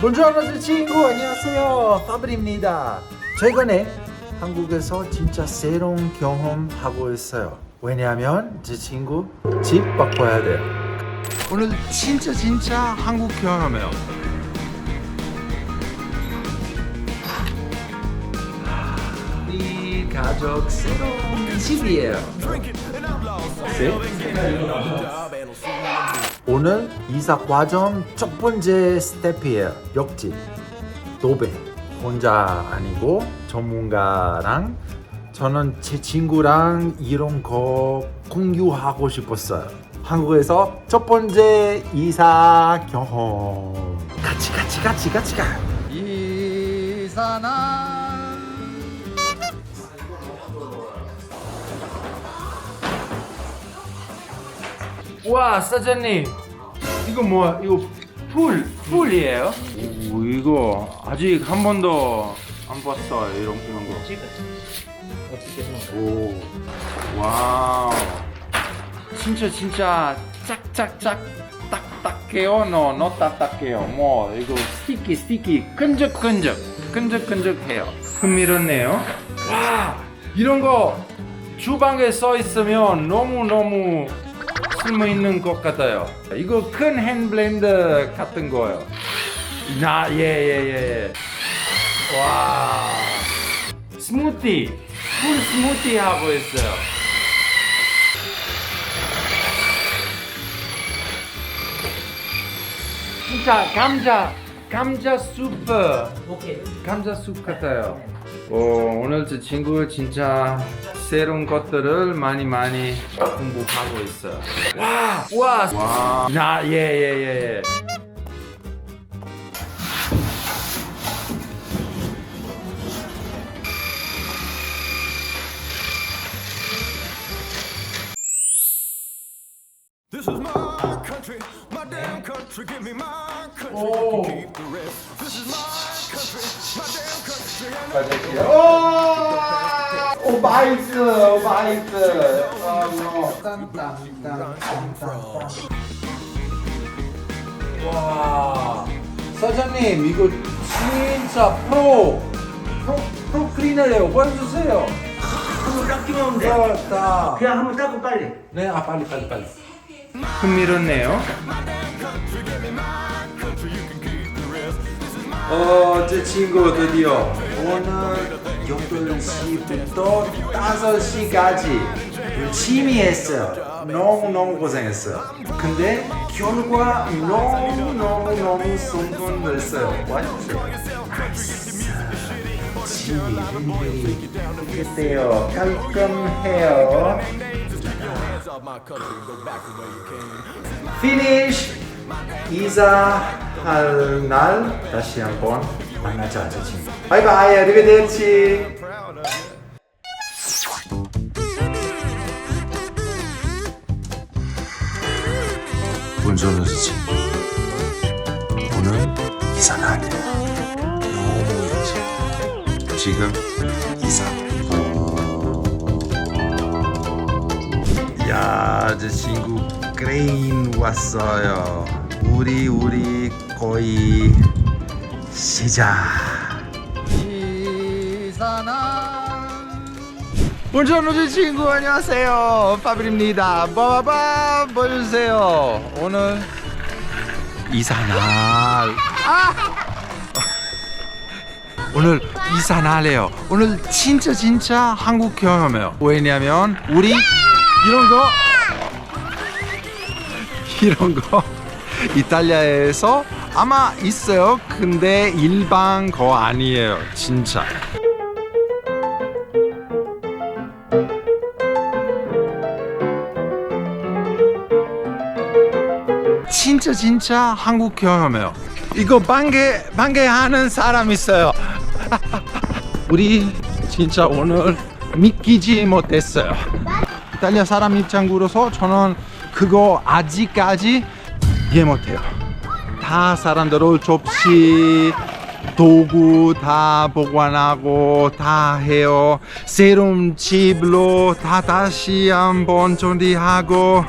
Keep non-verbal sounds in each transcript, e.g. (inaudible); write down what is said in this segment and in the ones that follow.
본주하는 친구 안녕하세요. 파브리입니다. 최근에 한국에서 진짜 새로운 경험하고 있어요. 왜냐하면 제 친구 집 바꿔야 돼요. 오늘 진짜 진짜 한국 경험해요. 우리 가족 새로운 집이에요. 네? 오늘 이사 과정 첫 번째 스텝이에요. 옆집, 도배. 혼자 아니고 전문가랑 저는 제 친구랑 이런 거 공유하고 싶었어요. 한국에서 첫 번째 이사 경험. 같이 같이 같이 같이 가. 이사나. 와 사장님 이거 뭐야 이거 풀 풀이에요? 오 이거 아직 한 번도 안 봤어요 이런 이런 거. 오 와우. 진짜 진짜 짝짝짝 딱딱해요? 너 너 딱딱해요. 뭐 이거 스티키 스티키 끈적끈적 끈적끈적해요. 흥미롭네요. 와 이런 거 주방에 써 있으면 너무 너무 쓸모 있는 것 같아요. 이거 큰 핸블렌더 같은 거예요. 나, 예, 예, 예. 와. 스무티. 풀 스무티 하고 있어요. 진짜 감자, 감자 수프. 오케이. 감자 숲 같아요. 오, 오늘 제 친구 진짜 새로운 것들을 많이 많이 공부하고 있어요. 와, 와, 와. 나, 예, 예, 예, 예. This is my country, my damn country. Give me my country. Oh. You can keep the rest. This is my country, my damn country. And 오, 오, 마이스, 오, 마이스. 아, 뭐. 와, 사장님 이거 진짜 프로, 프로, 프로 클리너래요. 보여주세요. 한번 닦기만 하면 돼. 다. 그냥 한번 닦고 빨리. 네, 아 빨리 빨리 빨리. 흥미롭네요. 어, 제 친구 드디어 오늘 8시부터 5시까지 열심히 했어요. 너무너무 고생했어요. 근데 결과 너무너무너무 성공됐어요. 와주세요. 집이 그때요. 깔끔해요. 피니쉬 이사할 날 다시 한번 만나자 저 친구. 바이바이 아리베데치. 운전을 지 오늘 이사 날이에요 너무 일찍 지금 이사. 야, 제 친구. 그레인 왔어요. 우리 우리 거의 시작. 운전 제 친구 안녕하세요. 파빌입니다. 빠바바 보여주세요. 오늘 이사 날. 아! 오늘 이사 날이에요. 오늘 진짜 진짜 한국 경험해요. 왜냐면 우리 이런 거 이런 거 이탈리아에서 아마 있어요. 근데 일반 거 아니에요. 진짜. 진짜 진짜 한국 경험해요. 이거 반개 반개 하는 사람 있어요. (laughs) 우리 진짜 오늘 믿기지 못했어요. 이탈리아 사람 입장으로서 저는 그거 아직까지 이해 못해요. 다 사람들을 접시 도구 다 보관하고 다 해요. 새로운 집로 다 다시 한번 정리하고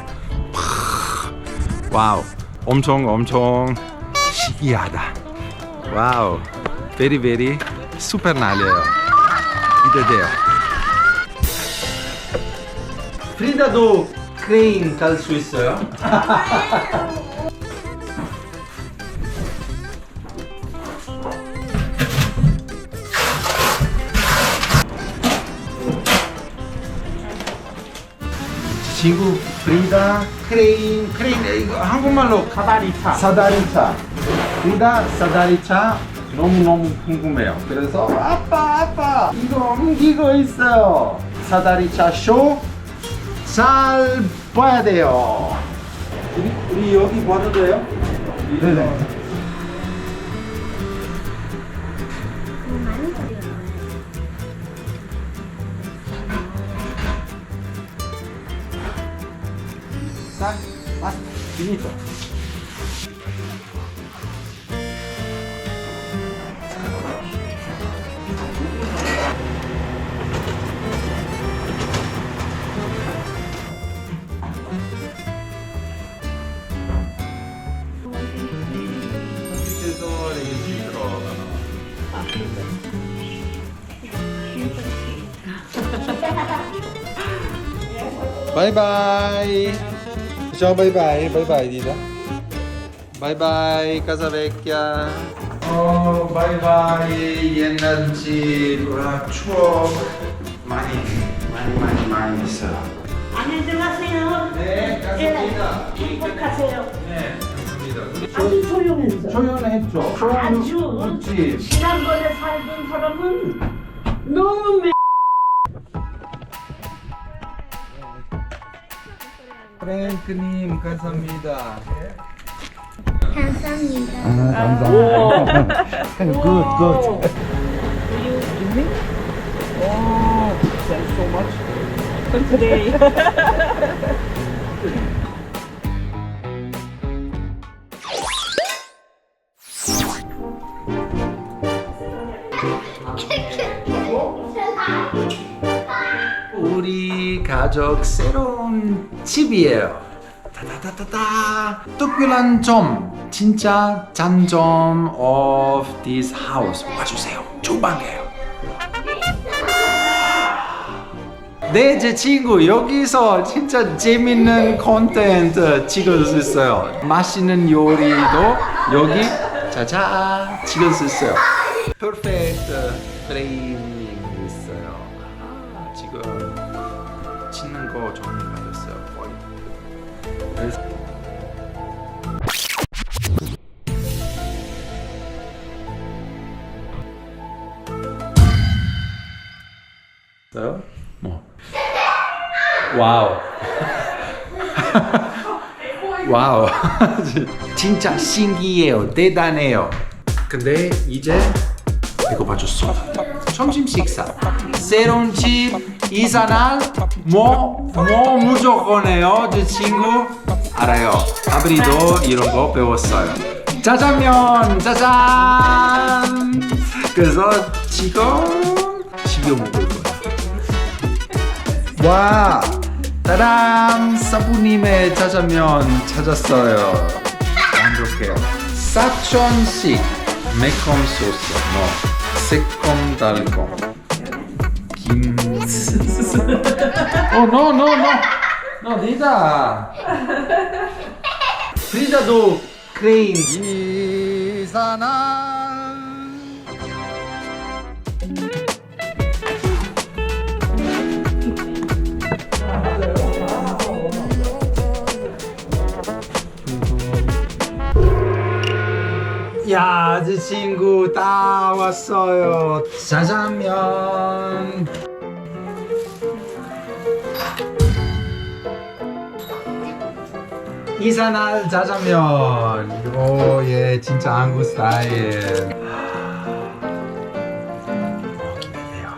파, 와우 엄청 엄청 신기하다. 와우. 베리 베리 슈퍼 날려요. 기대돼요. 프리다도 크레인 탈 수 있어요? (laughs) 친구 프리다 크레인 크레인. 이거 한국말로 사다리차. 사다리차. 프리다 사다리차. 너무너무 궁금해요. 그래서 아빠 아빠 이거 옮기고 있어요. 사다리차 쇼. 잘 봐야 돼요. 우리, 우리 여기 봐도 돼요? 네네 딱, finito. Bye bye. Ciao bye bye. Bye bye Dida. Bye bye Casa Vecchia. Oh bye bye 옛날 집 와, 추억 많이 많이 많이 많이 있어요. 안에 들어가세요. 네 감사합니다. 네, 행복하세요. 네 감사합니다. 아주 조용했어. 조연했죠. 아주. 집. 지난번에 살던 사람은 너무 프랭크님 감사합니다. 감사합니다. 감사합니다. good good. (laughs) 우리 가족 새로운 집이에요. 따다다다다. 특별한 점, 진짜 장점 of this house 와주세요. 주방이에요. 네, 제 친구 여기서 진짜 재밌는 콘텐츠 찍을 수 있어요. 맛있는 요리도 여기 자자 찍을 수 있어요. 퍼펙트 프레이밍 있어요. 아, 지금 거 정리가 됐어요. 거의. 있어요? 뭐? 와우. 와우. (laughs) 진짜 신기해요. 대단해요. 근데 이제 이거 봐줬어. 점심 식사. 새로운 집 이사날 뭐, 뭐 무조건 해요. 제 친구 알아요. 아버지도 이런 거 배웠어요. 짜장면 짜잔. 그래서 지금 집에 먹을 거예요. 와, 따랑 사부님의 짜장면 찾았어요. 완벽해요. 사천식 매콤 소스, 뭐 새콤 달콤 김. 어, no, no, no, no, 리다. 리다도 야, 제 친구 다 왔어요. 짜장면. 이사날 짜장면. 오, 예, 진짜 한국 스타일. 어, 기대돼요.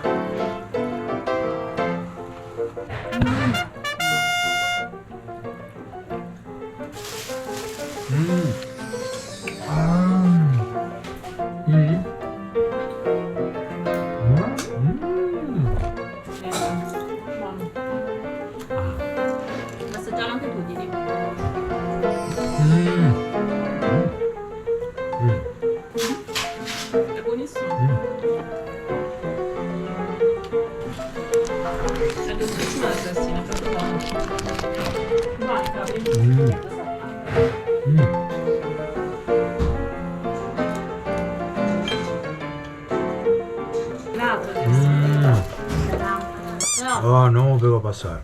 아 너무 배고팠어요.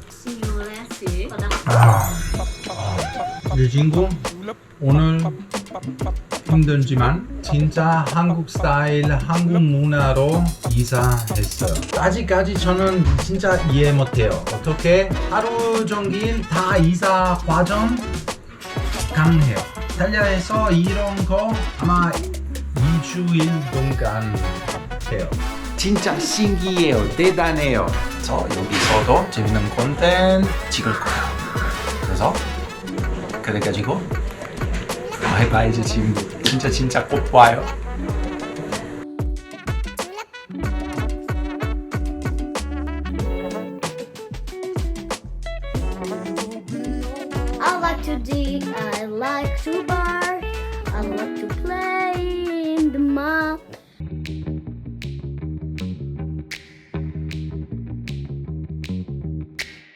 아, 이 친구 오늘 힘들지만 진짜 한국 스타일 한국 문화로 이사했어요. 아직까지 저는 진짜 이해 못해요. 어떻게 하루 종일 다 이사 과정 강해요. 이탈리아에서 이런 거 아마 2주일 동안 해요. 진짜 신기해요. 대단해요. 저 여기서도 재밌는 콘텐츠 찍을 거예요. 그래서 그래가지고 바이바이 친구 진짜 진짜 꼭 봐요.